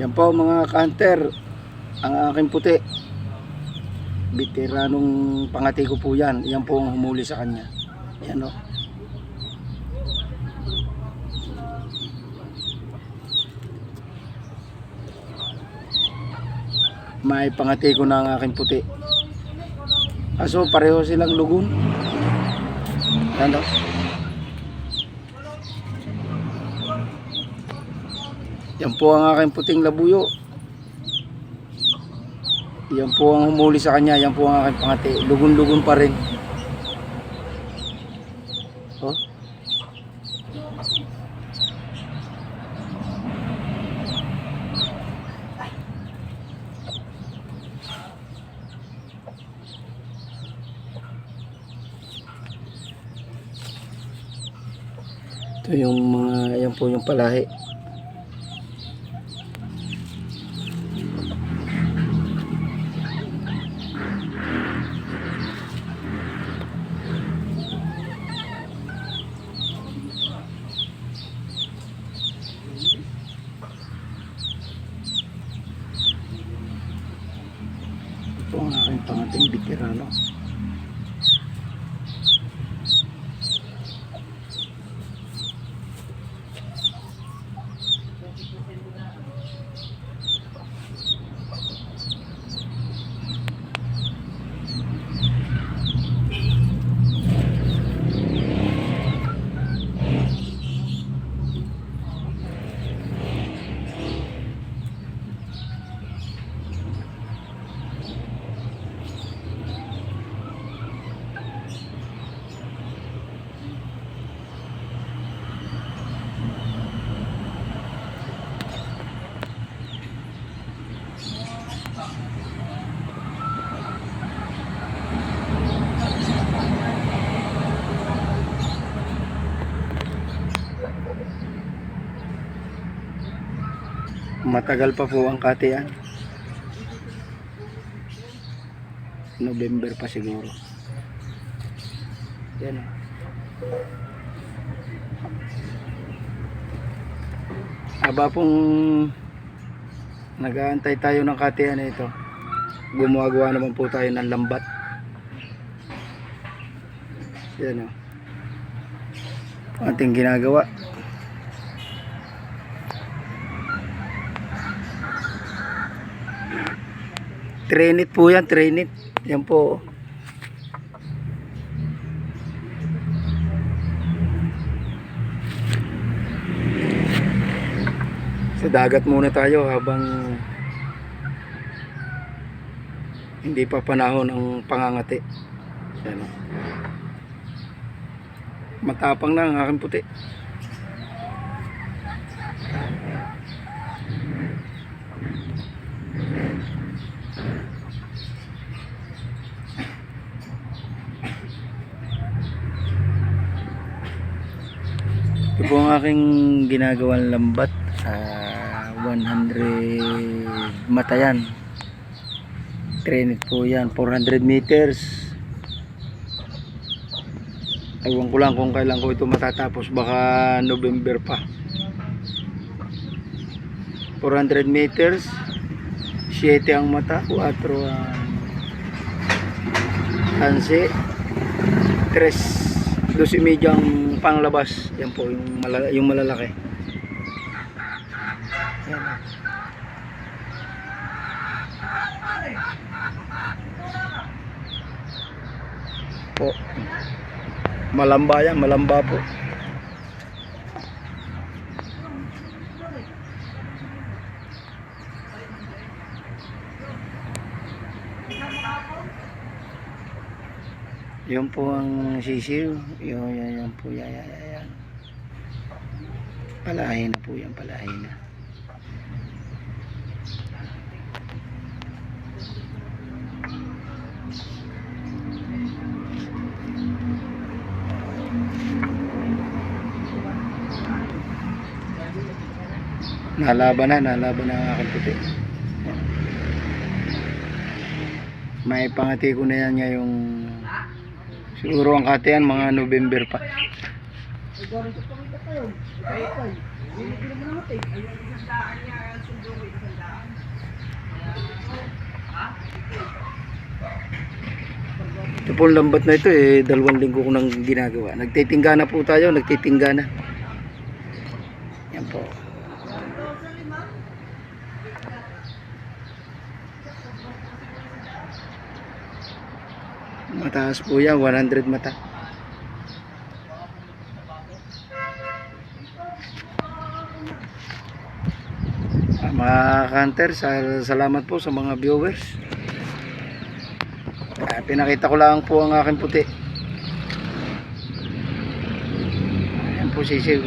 Yan po mga kanter, ang aking puti. Veteranong pangati ko po yan. Yan po ang humuli sa kanya. Yan o. May pangati ko na ang aking puti. Aso pareho silang lugon. Yan o. Yan po ang aking puting labuyo. Yan po ang humuli sa kanya. Yan po ang aking pangati. Lugon-lugon pa rin. Oh. Ito yung mga, yan po yung palahi. Ito ang aking pangating veterano. Matagal pa po ang katiyan. November pa siguro. Yan o. Aba pong nag-aantay tayo ng katiyan na ito. Gumagawa naman po tayo ng lambat. Yan o. Ating ginagawa. Trinit po yan, Trinit. Yan po. Sa dagat muna tayo habang hindi pa panahon ang pangangati. Yan. Matapang na ang aking puti. Ito po ang aking ginagawang lambat. Ah, 100 matayan. Trinit po yan. 400 meters. Ewan ko lang kung kailan ko ito matatapos. Baka November pa. 400 meters. 7 ang mata. 4 ang tansi. 3 12 medyang panglabas. Yan po yung, malala, yung malalaki. Yan. o. Po. Malamba yan, malamba po. Yun po ang sisiw. Yun, yan, yan po. Yan, yan, yan. Palahin na po yan, palahin na. Nalaban na, nalaban na ang aking puti. May pangati ko na yan ngayong siguro ang katiyan mga November pa. Ito po lambat na ito eh, dalawang linggo ko nang ginagawa. Nagtitingga na po tayo, nagtitingga na. Yan po. Mataas po yan, 100 mata. Ah, mga hunter, sa- salamat po sa mga viewers. Ah, pinakita ko lang po ang aking puti. Ayan po sisiw.